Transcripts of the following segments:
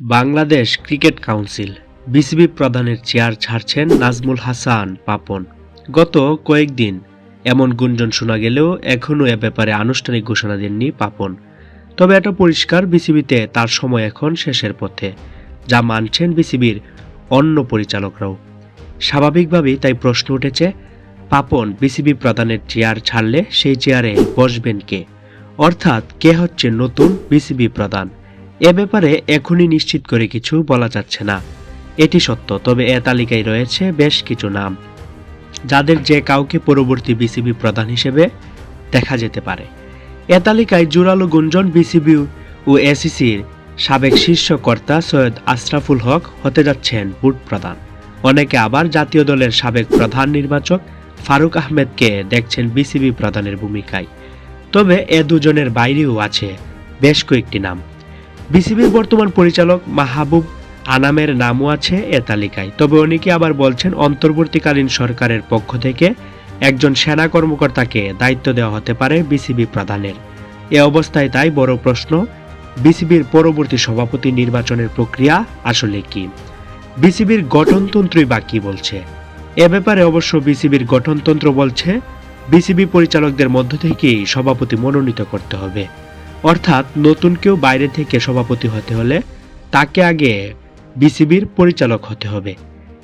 Bangladesh cricket council, BCB প্রধানের chair ছাড়ছেন নাজমুল হাসান পাপন। গত কয়েকদিন এমন গুঞ্জন শোনা গেলেও এখনও এ ব্যাপারে আনুষ্ঠানিক ঘোষণা দেননি পাপন। তবে এটা পরিষ্কার বিসিবিতে তার সময় এখন শেষের পথে, যা মানছেন বিসিবির অন্য পরিচালকরাও। স্বাভাবিকভাবেই তাই প্রশ্ন উঠেছে, পাপন বিসিবি প্রধানের চেয়ার ছাড়লে সেই চেয়ারে বসবেন কে? অর্থাৎ কে হচ্ছে নতুন বিসিবি প্রধান? এ ব্যাপারে এখনই নিশ্চিত করে কিছু বলা যাচ্ছে না। এটি সত্য, তবে এ তালিকায় রয়েছে বেশ কিছু নাম, যাদের যে কাউকে পরবর্তী বিসিবি প্রধান হিসেবে দেখা যেতে পারে। এ তালিকায় জোরালো গুঞ্জন বিসিবি ও এসিসির সাবেক শীর্ষ কর্তা সৈয়দ আশরাফুল হক হতে যাচ্ছেন বুট প্রধান। অনেকে আবার জাতীয় দলের সাবেক প্রধান নির্বাচক ফারুক আহমেদকে দেখছেন বিসিবি প্রধানের ভূমিকায়। তবে এ দুজনের বাইরেও আছে বেশ কয়েকটি নাম। বিসিবির বর্তমান পরিচালক মাহবুব আনামের নামও আছে এ তালিকায়। তবে অনেকে আবার বলছেন, অন্তর্বর্তীকালীন সরকারের পক্ষ থেকে একজন সেনা কর্মকর্তাকে দায়িত্ব দেওয়া হতে পারে বিসিবি প্রধানের। এ অবস্থায় তাই বড় প্রশ্ন, বিসিবির পরবর্তী সভাপতি নির্বাচনের প্রক্রিয়া আসলে কি? বিসিবির গঠনতন্ত্রই বা কি বলছে? এ ব্যাপারে অবশ্য বিসিবির গঠনতন্ত্র বলছে, বিসিবি পরিচালকদের মধ্য থেকেই সভাপতি মনোনীত করতে হবে। অর্থাৎ নতুন কেউ বাইরে থেকে সভাপতি হতে হলে তাকে আগে বিসিবির পরিচালক হতে হবে।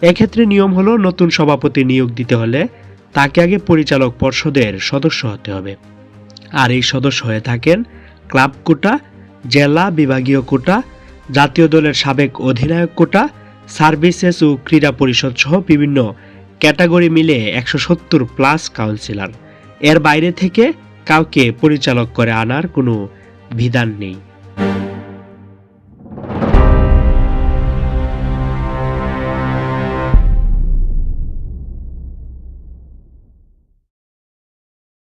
এক্ষেত্রে নিয়ম হলো নতুন সভাপতি নিয়োগ দিতে হলে তাকে আগে পরিচালক পর্ষদের সদস্য হতে হবে। আর এই সদস্য হয়ে থাকেন ক্লাব কোটা, জেলা বিভাগীয় কোটা, জাতীয় দলের সাবেক অধিনায়ক কোটা, সার্ভিসেস ও ক্রীড়া পরিষদ সহ বিভিন্ন ক্যাটাগরি মিলে একশো সত্তর প্লাস কাউন্সিলর। এর বাইরে থেকে কাউকে পরিচালক করে আনার কোনো বিধান নেই।